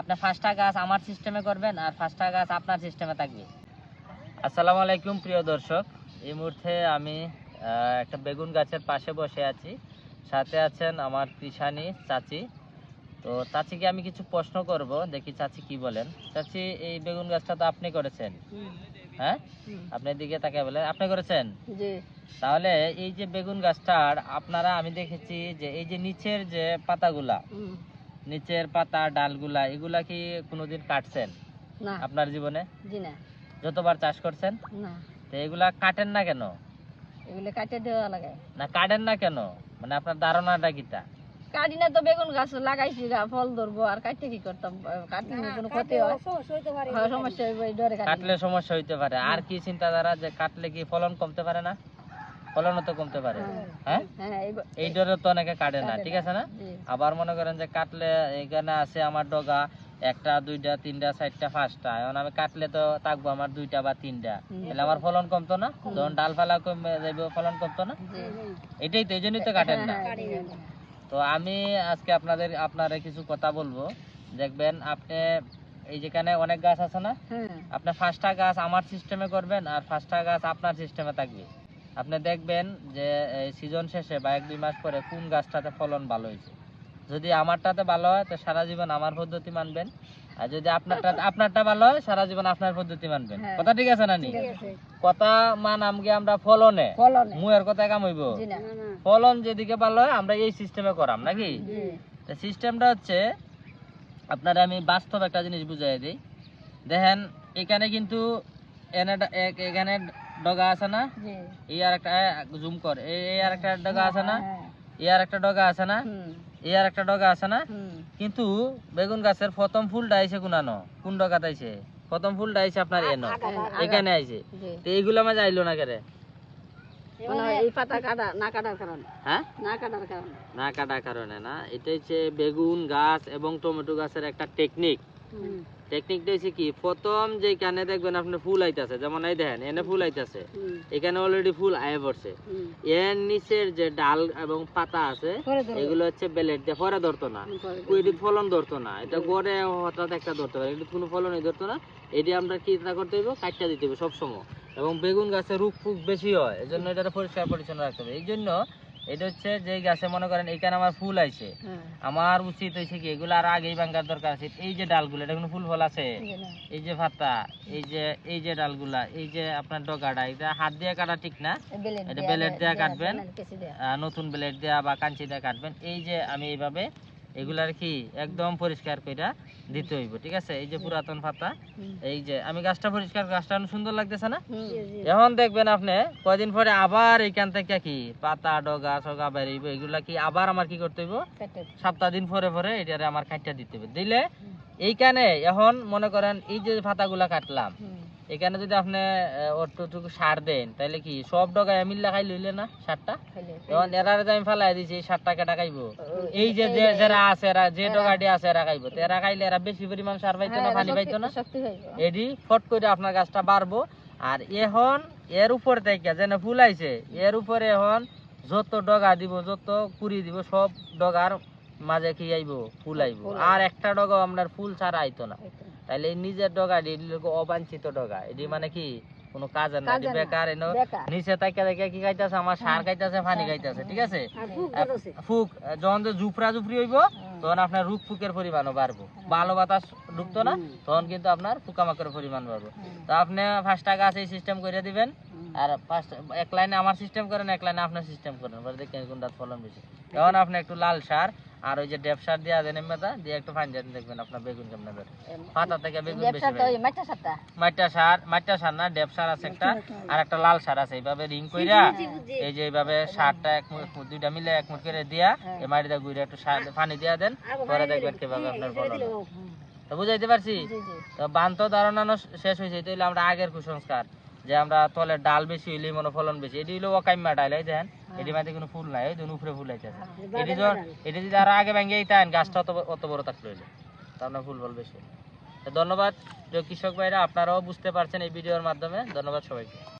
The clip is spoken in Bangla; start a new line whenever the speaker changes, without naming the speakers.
আপনি পাঁচটা গাছ আমার সিস্টেমে করবেন আর পাঁচটা গাছ আপনার সিস্টেমে থাকবে। আসসালামু আলাইকুম প্রিয় দর্শক এই মুহূর্তে আমি একটা বেগুন গাছের পাশে বসে আছি। সাথে আছেন আমার কৃষানি চাচি। তো চাচিকে আমি কিছু প্রশ্ন করব দেখি চাচি কি বলেন। চাচি এই বেগুন গাছটা তো আপনি করেছেন। হ্যাঁ? আপনার দিকে তাকে বলে আপনি করেছেন? তাহলে এই যে বেগুন গাছটার আপনারা আমি দেখেছি যে এই যে নিচের যে পাতাগুলা নিচের পাতা ডালগুলা এগুলা কি কোনোদিন কাটছেন?
না।
আপনার জীবনে?
জি না।
যতবার চাষ করছেন?
না।
তো এগুলা কাটেন না কেন?
এগুলো কাটে দেওয়া লাগে।
না কাটেন না কেন? মানে আপনার ধারণাটা কিটা?
কাটি না তো বেগুন গাছ লাগাইছি গা ফল ধরবো আর কাটতে কি করতাম? কাটলে কোনো ক্ষতি হয়? হ্যাঁ, সমস্যা ডরে কাটি
কাটলে সমস্যা হইতে পারে। আর কি চিন্তাধারা যে কাটলে কি ফলন কমতে পারে না? ফলনও তো কমতে পারে। হ্যাঁ।
হ্যাঁ? এই-
এই ডরে তো অনেকে কাটে না ঠিক আছে না? আবার মনে করেন যে কাটলে এখানে আছে আমার ডগা একটা দুইটা তিনটা চারটা পাঁচটা। এখন আমি কাটলে তো থাকব আমার দুইটা বা তিনটা। তাহলে আমার ফলন কমতো না? যখন ডালপালা কমে যাইব ফলন কমতো না? এটাই তো এই জন্যই তো কাটেন না।
হ্যাঁ।
তো আমি আজকে আপনাদের আপনারা কিছু কথা বলব। দেখবেন আপনি এই যেখানে অনেক গাছ আছে না?
হ্যাঁ।
আপনি পাঁচটা গাছ আমার সিস্টেমে করবেন আর পাঁচটা গাছ আপনার সিস্টেমে থাকবে। আপনি দেখবেন যে সিজন শেষে বা এক দুই মাস পরে কোন গাছটাতে ফলন ভালো হয়েছে? যদি আমারটাতে ভালো হয় তো সারা জীবন আমার পদ্ধতি মানবেন। আর যদি আপনারটা আপনারটা ভালো হয় সারা জীবন আপনার পদ্ধতি মানবেন।
হ্যাঁ।
কথা ঠিক আছে না নি? কথা মান আমগে আমরা ফলনে। মুয়ের কথা কাম হইব। ফলন যেদিকে ভালো হয় আমরা এই সিস্টেমে করাম নাকি? সিস্টেমটা হচ্ছে আপনারা আমি বাস্তব একটা জিনিস বুঝাই দিই। দেখেন এখানে কিন্তু এখানে ডগা আছে না? এই আর একটা জুম কর। এই আর একটা ডগা আছে না?
হ্যাঁ,
এই আর একটা ডগা আছে না? এই আর একটা ডগা আছে না? কিন্তু বেগুন গাছের প্রথম ফুলটা আইছে কোনানো। কোন ডগাতে আইছে? প্রথম ফুলটা আইছে আপনার এনো এখানে আইছে। তো এইগুলো মাঝে আইলো না কেরে?
না কাটার কারণে।
হ্যাঁ?
না কাটার কারণে।
না এটা হচ্ছে বেগুন গাছ এবং টমেটো গাছের একটা টেকনিক টেকনিকটা হচ্ছে কি প্রথম যেখানে দেখবেন আপনি ফুল আইতাছে যেমন এই দেখেন এনে ফুল আইতাছে। এখানে অলরেডি ফুল আয়ে পড়ছে। এর নিচের যে ডাল এবং পাতা আছে এগুলো হচ্ছে বেলেট দিয়ে পরে ধরতো না। এটি ফলন ধরতো না। এটা গড়ে হঠাৎ একটা ধরতে পারে। এটি কোনো ফলনই ধরতো না। এটি আমরা কি করতে হইব? কাটটা দিতে হবে সবসময়। এবং বেগুন গাছে রোগ ফুক বেশি হয়। এই জন্য এটা পরিষ্কার পরিচ্ছন্ন রাখতে হবে। এই জন্য এটা হচ্ছে যে গাছে মনে করেন এখানে আমার ফুল আইছে।
হ্যাঁ।
আমার উচিত হয়েছে কি এগুলো আর আগেই ভাঙ্গার দরকার আছে। এই যে ডালগুলো এটা কোনো ফুল ফল আছে? এই যে ভাতা এই যে এই যে ডালগুলা এই যে আপনার ডগাটা এটা হাত দিয়ে কাটা ঠিক না? এটা ব্লেড
দেয়-
দিয়া
দেয়া-
কাটবেন।
দেয়া- দেয়া।
নতুন ব্লেড দেওয়া বা কাঞ্চি দিয়ে কাটবেন। এই যে আমি এইভাবে এগুলার কি একদম পরিষ্কার কইরা দিতে হইব ঠিক আছে? এই যে পুরাতন পাতা এই যে আমি গাছটা পরিষ্কার গাছটা সুন্দর লাগতেছে না? এখন দেখবেন আপনি কয়দিন পরে আবার এইখান থেকে কি পাতা ডগা সগা বেরিয়ে এগুলা কি আবার আমার কি করতে হইব? সপ্তাহ দিন পরে পরে এটারে আমার কাটটা দিতে হবে। দিলে এইখানে এখন মনে করেন এই যে পাতাগুলা কাটলাম। এখানে যদি আপনি অতটুকু সার দেন তাহলে কি সব ডগায় মিল্লা খাই লইলে না সারটা। এখন এরারে আমি ফেলাই দিছি এই সারটা কেটা খাইবো? এই যে যারা আছে এরা যে ডগাটি আছে এরা খাইবো। তো এরা খাইলে এরা বেশি পরিমাণ সার পাইতো না
হ্যাঁ,
পানি পাইতো না? এডি ফট করে আপনার গাছটা বাড়বো। আর এখন এর উপর থেকে যেন ফুল আইছে এর উপরে এখন যত ডগা দিব যত কুড়ি দিব সব ডগার মাঝে কি আইব ফুল আইব। আর একটা ডগা আপনার ফুল ছাড়া আইতো না। তাহলে নিজের ডগা এটি অবাঞ্ছিত ডগা। এটি মানে কি? কোনো কাজের না এটি বেকার এনো নিচে তাকে দেখে কি খাইতেছে? আমার সার খাইতেছে পানি খাইতেছে ঠিক আছে?
ফুক ধরছে।
ফুক যখন যে জুপরা জুপরি হইব তখন আপনার রুক ফুকের পরিমাণও বাড়বো। ভালো বাতাস ঢুকতো না তখন কিন্তু আপনার পোকামাকড়ের পরিমাণ বাড়বো। তো আপনি পাঁচটা গাছ এই সিস্টেম করে দিবেন আর পাঁচটা এক লাইনে আমার সিস্টেম করেন এক লাইনে আপনার সিস্টেম করেন। দেখেন কোনটা ফলন বেশি। তখন আপনি একটু লাল সার আর ওই যে ডেপ সার দিয়া দেন এমনিটা দিয়ে একটু ফাইন দেখবেন আপনার বেগুন কেমন বের পাতা থেকে বেগুন বেশি
ব্যবসা তো
বের
ওই মাইটা সাতটা।
মাইটা সার মাইটা সার না ডেপ আছে একটা আর একটা লাল সার আছে এইভাবে রিং কইরা এই যে এইভাবে সারটা এক মুঠ দুইটা মিলে এক মুঠ করে দিয়া এই মাটিটা গুইরা একটু সার পানি দিয়া দেন পরে দেখবেন কীভাবে আপনার ফলন হয়। তো বুঝাইতে পারছি। তো বান্ত দাঁড়ানো শেষ হয়েছে এটা হলো আমরা আগের কুসংস্কার। যে আমরা তলে ডাল বেশি হইলে মনে ফলন বেশি। এটি হলো অকাইম্মা ডাল এই দেখেন। এটি মাঝে কোনো ফুল নাই ওই উপরে ফুল আইতেছে এটি যখন এটি যদি আরও আগে ভেঙে দিতেন গাছটা অত অত বড় থাকল হইলে তার না ফুল ফল বেশি। ধন্যবাদ কৃষক ভাইরা আপনারাও বুঝতে পারছেন এই ভিডিওর মাধ্যমে। ধন্যবাদ সবাইকে।